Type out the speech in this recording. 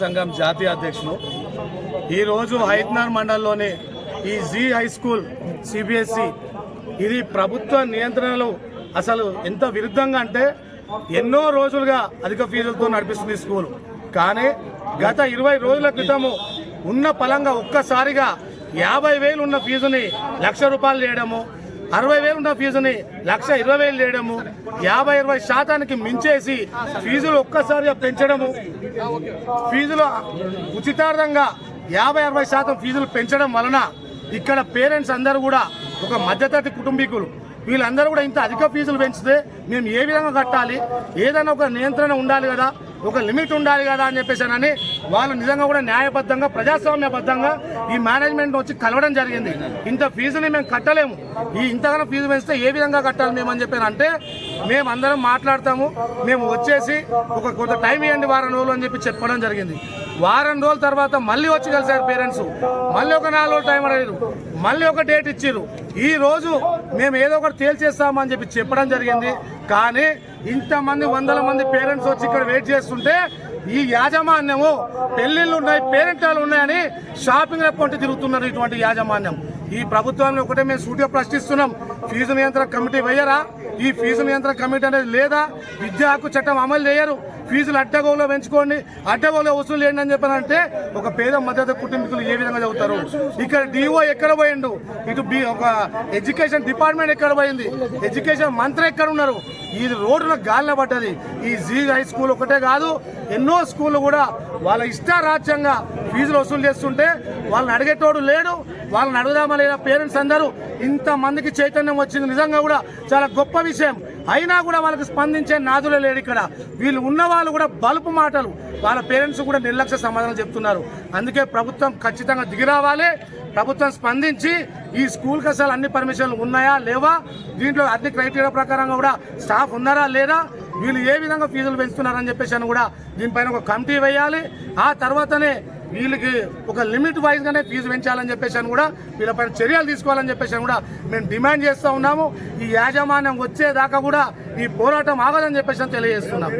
సంఘం జాతీయ అధ్యక్షులు. ఈరోజు హైద్నార్ మండలంలోని ఈ జీ హై స్కూల్ సిబిఎస్ఈ ఇది ప్రభుత్వ నియంత్రణలు అసలు ఎంత విరుద్ధంగా అంటే ఎన్నో రోజులుగా అధిక ఫీజులతో నడిపిస్తుంది స్కూల్. కానీ గత ఇరవై రోజుల క్రితము ఉన్న పలంగా ఒక్కసారిగా యాభై వేలు ఉన్న ఫీజుని లక్ష రూపాయలు చేయడము అరవై వేలు ఉన్న ఫీజుని లక్ష ఇరవై వేలు చేయడము యాభై ఇరవై శాతానికి మించేసి ఫీజులు ఒక్కసారిగా పెంచడము. ఫీజులు ఉచితార్థంగా యాభై అరవై శాతం ఫీజులు పెంచడం వలన ఇక్కడ పేరెంట్స్ అందరూ కూడా ఒక మధ్యతరగతి కుటుంబీకులు. వీళ్ళందరూ కూడా ఇంత అధిక ఫీజులు పెంచితే మేము ఏ విధంగా కట్టాలి? ఏదైనా ఒక నియంత్రణ ఉండాలి కదా. ఒక లిమిట్ ఉండాలి కదా అని చెప్పేసానని వాళ్ళు నిజంగా కూడా న్యాయబద్ధంగా ప్రజాస్వామ్యబద్ధంగా ఈ మేనేజ్మెంట్ వచ్చి కలవడం జరిగింది. ఇంత ఫీజుని మేము కట్టలేము. ఈ ఇంతగానో ఫీజు పెంచితే ఏ విధంగా కట్టాలి మేము అని చెప్పాను అంటే మేము అందరం మాట్లాడతాము. మేము వచ్చేసి ఒక కొంత టైం ఇవ్వండి వారం రోజులు అని చెప్పి చెప్పడం జరిగింది. వారం రోజుల తర్వాత మళ్ళీ వచ్చి కలిసారు పేరెంట్స్ మళ్ళీ ఒక నాలుగు రోజులు టైం అడిగారు మళ్ళీ ఒక డేట్ ఇచ్చారు ఈ రోజు మేము ఏదో ఒకటి తేల్చేస్తామని చెప్పి చెప్పడం జరిగింది. కానీ ఇంతమంది వందల మంది పేరెంట్స్ వచ్చి ఇక్కడ వెయిట్ చేస్తుంటే ఈ యాజమాన్యము పెళ్ళిళ్ళు ఉన్నాయి పేరెంటాలు ఉన్నాయని షాపింగ్ అకౌంట్ తిరుగుతున్నారు ఇటువంటి యాజమాన్యం. ఈ ప్రభుత్వాన్ని ఒకటే మేము సూటిగా ప్రశ్నిస్తున్నాం. ఫీజు నియంత్రణ కమిటీ వేయరా? ఈ ఫీజు నియంత్రణ కమిటీ అనేది లేదా? విద్యా హక్కు చట్టం అమలు చేయరు. ఫీజులు అడ్డగోలో పెంచుకోండి. అడ్డగోలో వసూలు చేయండి అని చెప్పారంటే ఒక పేద మద్దతు కుటుంబీకులు ఏ విధంగా చదువుతారు? ఇక్కడ డిఓ ఎక్కడ పోయిండు? ఇటు బి ఒక ఎడ్యుకేషన్ డిపార్ట్మెంట్ ఎక్కడ పోయింది? ఎడ్యుకేషన్ మంత్రి ఎక్కడ ఉన్నారు? ఈ రోడ్డున గాలిన పడ్డది. ఈ జీ హై స్కూల్ ఒకటే కాదు ఎన్నో స్కూళ్ళు కూడా వాళ్ళ ఇష్టారాజ్యంగా ఫీజులు వసూలు చేస్తుంటే వాళ్ళని అడిగేటోడు లేడు వాళ్ళని అడుగుదామా లేదా పేరెంట్స్ అందరూ ఇంతమందికి చైతన్యం వచ్చింది. నిజంగా కూడా చాలా గొప్ప విషయం. అయినా కూడా వాళ్ళకి స్పందించే నాదులే లేడు ఇక్కడ. వీళ్ళు ఉన్న వాళ్ళు కూడా బలుపు మాటలు. వాళ్ళ పేరెంట్స్ కూడా నిర్లక్ష్య సమాధానం చెప్తున్నారు. అందుకే ప్రభుత్వం ఖచ్చితంగా దిగిరావాలి ప్రభుత్వం స్పందించి ఈ స్కూల్కి అసలు అన్ని పర్మిషన్లు ఉన్నాయా లేవా? దీంట్లో అన్ని క్రైటీరియా ప్రకారంగా కూడా స్టాఫ్ ఉన్నారా లేదా? వీళ్ళు ఏ విధంగా ఫీజులు పెంచుతున్నారని చెప్పేసి అని కూడా దీనిపైన ఒక కమిటీ వేయాలి. ఆ తర్వాతనే వీళ్ళకి ఒక లిమిట్ వైజ్గానే ఫీజు పెంచాలని చెప్పేసి అని కూడా వీళ్ళపైన చర్యలు తీసుకోవాలని చెప్పేసి అని కూడా మేము డిమాండ్ చేస్తూ ఉన్నాము. ఈ యాజమాన్యం వచ్చేదాకా కూడా ఈ పోరాటం ఆగదని చెప్పేసి అని తెలియజేస్తున్నాం.